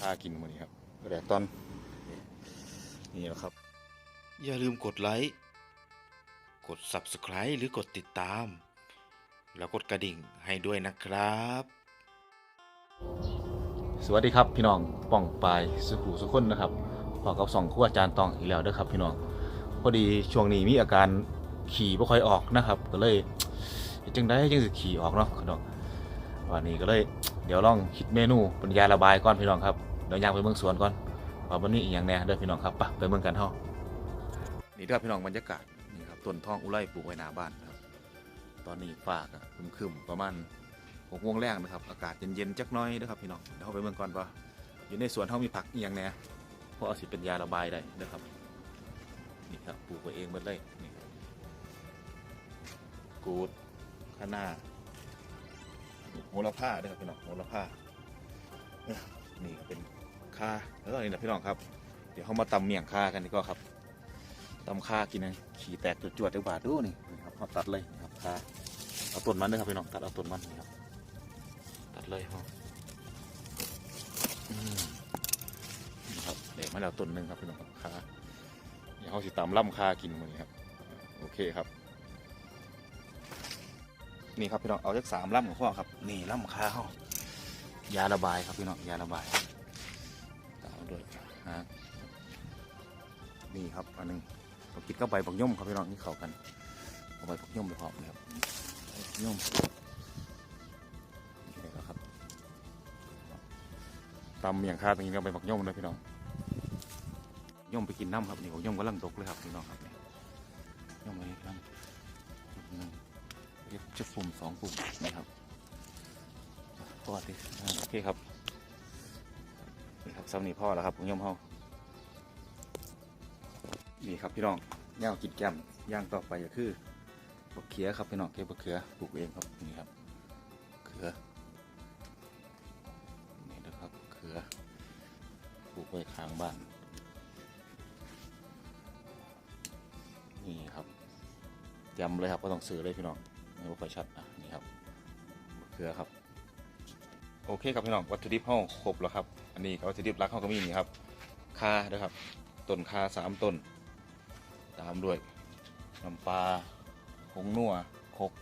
พากินมื้อนี้ครับแดกตอนนี่แหละครับ อย่าลืมกดไลค์ กด Subscribe หรือกดติดตาม แล้วกดกระดิ่งให้ด้วยนะครับ สวัสดีครับพี่น้องป่องปายสุขุสุขคนนะครับพอกับสองคู่อาจารย์ตองอีกแล้วเด้อครับ พี่น้องพอดีช่วงนี้มีอาการขี่บ่ค่อยออกนะครับ ก็เลยเฮ็ดจังได้จังสิขี่ออกเนาะพี่น้องวันนี้ก็เลย เดี๋ยวลองคิดเมนูเป็นยาระบายก่อนพี่น้องครับ เดี๋ยวย่างไปเมืองสวนก่อนว่าวันนี้อีกอย่างแหน่เด้อพี่น้องครับไปไปเมืองกันเฮานี่เด้อพี่น้องบรรยากาศนี่ครับต้นทองอุไรปลูกไว้หน้าบ้านครับ ตอนนี้ฟ้าก็ครึมๆประมาณหกโมงแรกนะครับ อากาศเย็นๆจักน้อยนะครับพี่น้องเดี๋ยวเราไปเมืองก่อนว่าอยู่ในสวนเขามีผักอหย่างแหน่เพราะเอาสิเป็นยาระบายได้นะครับนี่ครับปลูกไว้เองหมดเลยนี่กูดข้าหน้าโหระพาด้วยครับพี่น้องโหระพาเอ้อนี่เป็น ข่าแล้วก็นี่นะพี่น้องครับ เดี๋ยวเขามาตำเมี่ยงข่ากันดีกว่าครับตำข่ากินนะขี่แตกจวดๆเดี๋ยวบาดดูนี่นี่ครับเขาตัดเลยนะครับข่าเอาต้นมันด้วยครับพี่น้องตัดเอาต้นมันนี่ครับ ตัดเลยครับนี่ครับเด็กมาแล้วต้นหนึ่งครับพี่น้องครับขาเดี๋ยวเขาสิตามล่ำคากินมันนี้ครับโอเคครับนี่ครับพี่น้องเอาจากสามล่ำของพ่อครับนี่ล่ำคาเขายาระบายครับพี่น้องยาระบาย นี่ครับอันหนึงเรากินก็ใบผักย่อมครับพี่น้องนี่เข้ากันเอาใบผักย่อมไปพร้อมเลยครับผักย่อมนี่ครับตำอย่างคาตรงนี้เราไปบักย่อมเลยพี่น้องย่อมไปกินน้ำครับนี่ผมย่อมกำลังตกเลยครับพี่น้องครับย่อมไปกำลังหนึ่งเรียกจะปุ่มสองปุ่มนี่ครับพ่อดิโอเคครับ นี่ครับซ้ำนี่พ่อแล้วครับผมย่อมเฮานี่ครับพี่น้องย่างกินแก้มย่างต่อไปก็คือบักเขือครับพี่น้องเก็บบักเขือปลูกเองครับนี่ครับเขือนี่นะครับเขือปลูกไว้ข้างบ้าน นี่ครับยำเลยครับก็ต้องซื้อเลยพี่น้องไม่ว่าไฟชัดอะนี่ครับเขือครับ โอเคครับพี่น้องวัตถุดิบห้องครบแล้วครับ อันนี้ก็วัตถุดิบหลักห้องก็มีนี่ครับคาด้วยครับต้นคาสามต้น ตามด้วยน้ำปลาผงนัวคก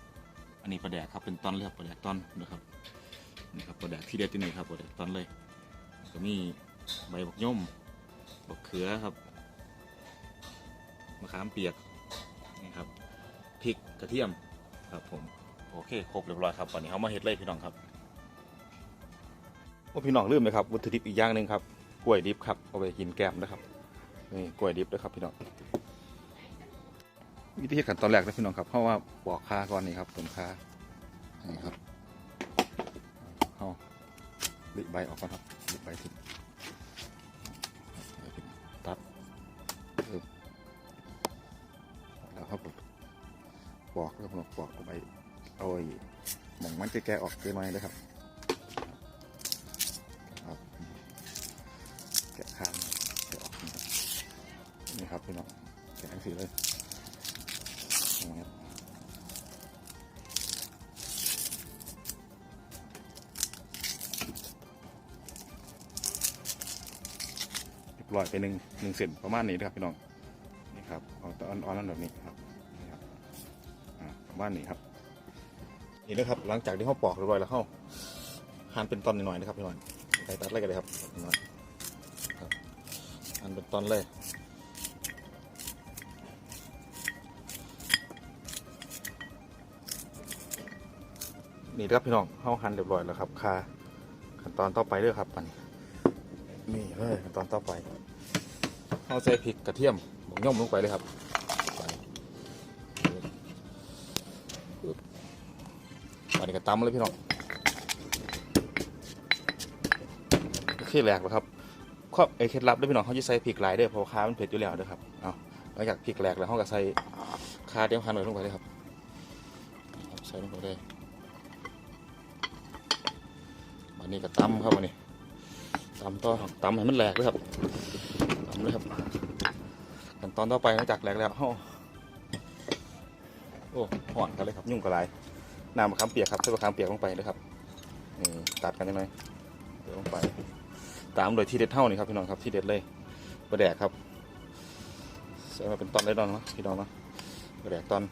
อันนี้ปลาแดกครับเป็นตอนเลยครับปลาแดกตอนนะครับนี่ครับปลาแดกที่เด็ดที่นี่ครับปลาแดกตอนเลยก็มีใบบักย่อมบักเขือครับมะขามเปียกนี่ครับพริกกระเทียมครับผมโอเคครบเรียบร้อยครับตอนนี้เขามาเฮ็ดเลยพี่น้องครับ โอ้พี่น้องลืมไหมครับวัตถุดิบอีกอย่างหนึ่งครับกล้วยดิบครับเอาไปกินแก้มนะครับนี่กล้วยดิบนะครับพี่น้องวิธีขั้นตอนแรกนะพี่น้องครับเพราะว่าปอกคาก่อนนี่ครับต้นคานี่ครับเอาลิใบออกก่อนครับลิใบทิ้งตัดแล้วครับผมปอกแล้วผมปอกเอาใบเอาไอ้หมองมันจะแกะออกเกินไปเลยครับครับ พี่น้องแกะทั้งสีเลยอย่างนี้ครับเรียบร้อยไปหนึ่งหนึ่งเซนประมาณนี้นะครับพี่น้องนี่ครับเอาตอนอ่อนๆนั่นแบบนี้ครับนี่ครับประมาณนี้ครับนี่นะครับ หลังจากที่เขาปอกเรียบร้อยแล้วเขาหั่นเป็นตอนหน่อยๆนะครับพี่น้องใส่ตัดเลยกันเลยครับพี่น้องครับหั่นเป็นตอนเลย นี่ครับพี่น้องเข้าหันเรียบร้อยแล้วครับคาขั้นตอนต่อไปเด้อครับปันนี่เลยขั้นตอนต่อไปเอาใส่พริกกระเทียมหมกย่อมลงไปเลยครับปปึ๊บอันนี้ก็ตำเลยพี่น้องโอเคแหลกแล้วครับข้อไอ้เคล็ดลับด้วยพี่น้องเขาจะใส่พริกหลายเด้อเพราะว่ามันเผ็ดอยู่แล้วเด้อครับเอาหลังจากพริกแหลกแล้วเขาก็ใส่คาเตรียมคาหน่อยลงไปเลยครับ ใส่ลงไปเลยันนี้ก็ตำครับวันนี้ตำต่อตำให้มันแหลกเลยครับตำเลยครับขั้นตอนต่อไปหลังจากแหลกแล้วเฮาโอ้ห่อนกันเลยครับ ยุ่งกระไรน้ำมะขามเปียกครับใส่มะขามเปียกลงไปเลยครับนี่ตัดกันยังไงเดี๋ยวลงไป ตามโดยที่เด็ดเท่านี่ครับพี่น้องครับที่เด็ดเลยประแดกครับใส่มาเป็นตอนเลยดอนเนาะพี่น้องเนาะประแดกตอน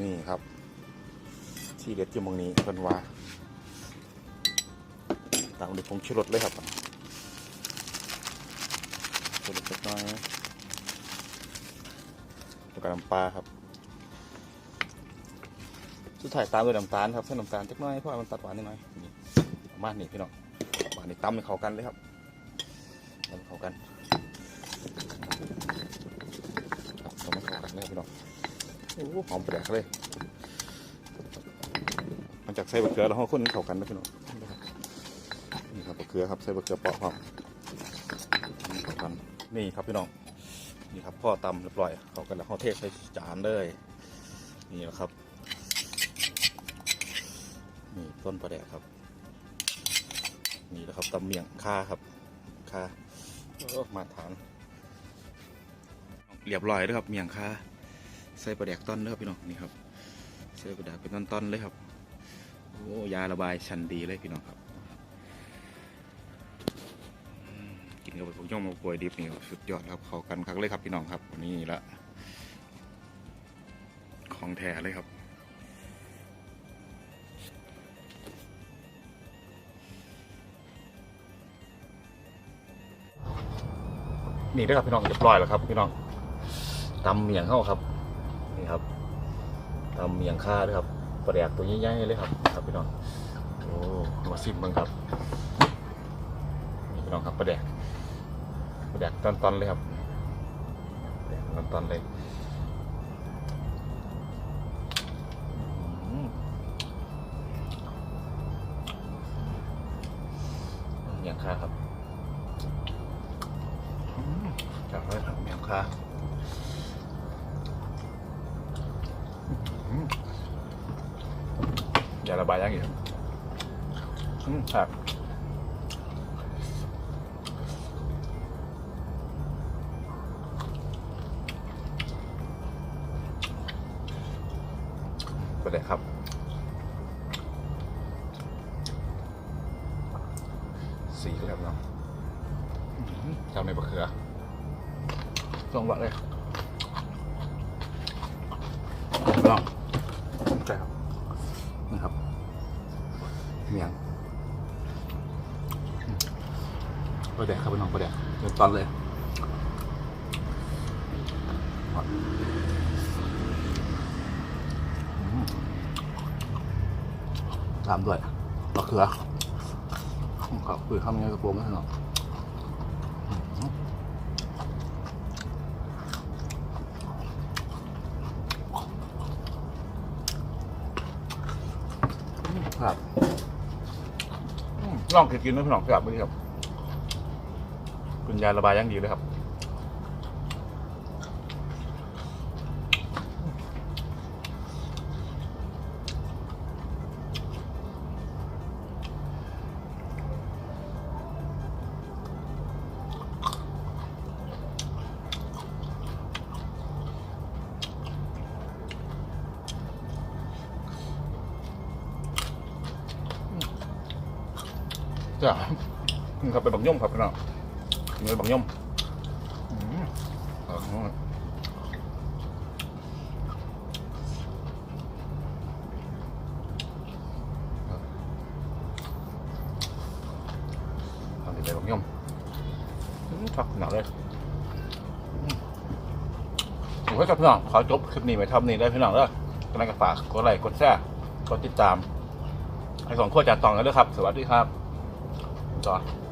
นี่ครับ ที่เด็ดอยู่มองนี้เพิ่นว่าตามด้วยผงชูรสเลยครับชูรสเล็กน้อยแล้วก็น้ำปลาครับ สุดท้ายตามด้วยน้ำตาลครับใส่น้ำตาลจักน้อยเพราะว่ามันตัดหวานนิดหน่อยนี่ประมาณนี้พี่น้องหวานนี่ตำให้เข้ากันเลยครับตำให้เข้ากันครับตำให้เข้ากันเลยครับพี่น้อง โอ้โหหอมแปลกเลยมันจากใส่บะเขือแล้วห้องคนให้เข้ากันนะพี่น้องนี่ครับบะเขือครับใส่บะเขือเปาะครับให้เข้ากันนี่ครับพี่น้องนี่ครับพ่อตำเรียบร้อยเข้ากันแล้วห้องเทใส่จานเลยนี่แหละครับนี่ต้นประแดกครับนี่แหละครับตำเมียงค่าครับค่าโอ้มาทานเรียบร้อยแล้วครับเมียงค่า ใส่ประแดกต้นเลยครับพี่น้องนี่ครับใส่ประแดกเป็นต้นๆเลยครับโอ้ยาระบายชันดีเลยพี่น้องครับ กินกับพวกย่อมกับกล้วยดิบนี่สุดยอดครับเข้ากันคักเลยครับพี่น้องครับนี่ละของแท้เลยครับนี่เด้ครับพี่น้องเรียบร้อยแล้วครับพี่น้องตำเมียงเข้าครับ นี่ครับตำเมียงค่าด้วยครับปลาแดกตัวใหญ่ๆเลยครับครับพี่น้องโอ้มาซิมบ้างครับนี่พี่น้องครับปลาแดกปลาแดกตอนๆเลยครับปลาแดกตอนๆเลยอืมเมียงค่าครับจากเลยครับเมียงค่า อย่าระบายยังอีกครับอืมครับไปเลยครับสีเลยครับเนาะอืมจำในบะเขือสองบาทเลย ลองใช่ครับนี่ครับเมียงประเดี๋ยวครับพี่น้องประเดี๋ยวเดี๋ยวตอนเลยอืมตามด้วยมะเขือครับคือข้าวมันกระโปรงไม่ถนัด ครับอืมลองกินๆนะพี่น้องครับนี่ครับ คุณยายระบายอยังดีเลยครับ จ้านี่ครับเป็นบักย่อมครับพี่น้องนี่เป็นบักย่อมอืมอาเข้ามาครับเอานี่เป็นบักย่อมอืมครับหนักเลยโอ้ยครับพี่น้องขอจบคลิปนี้ไว้ทำนี้ได้พี่น้องเด้อกำลังจะฝากกดไลค์กดแชร์กดติดตามให้สองขั้วจานตองกันด้วยครับ สวัสดีครับ ต่อ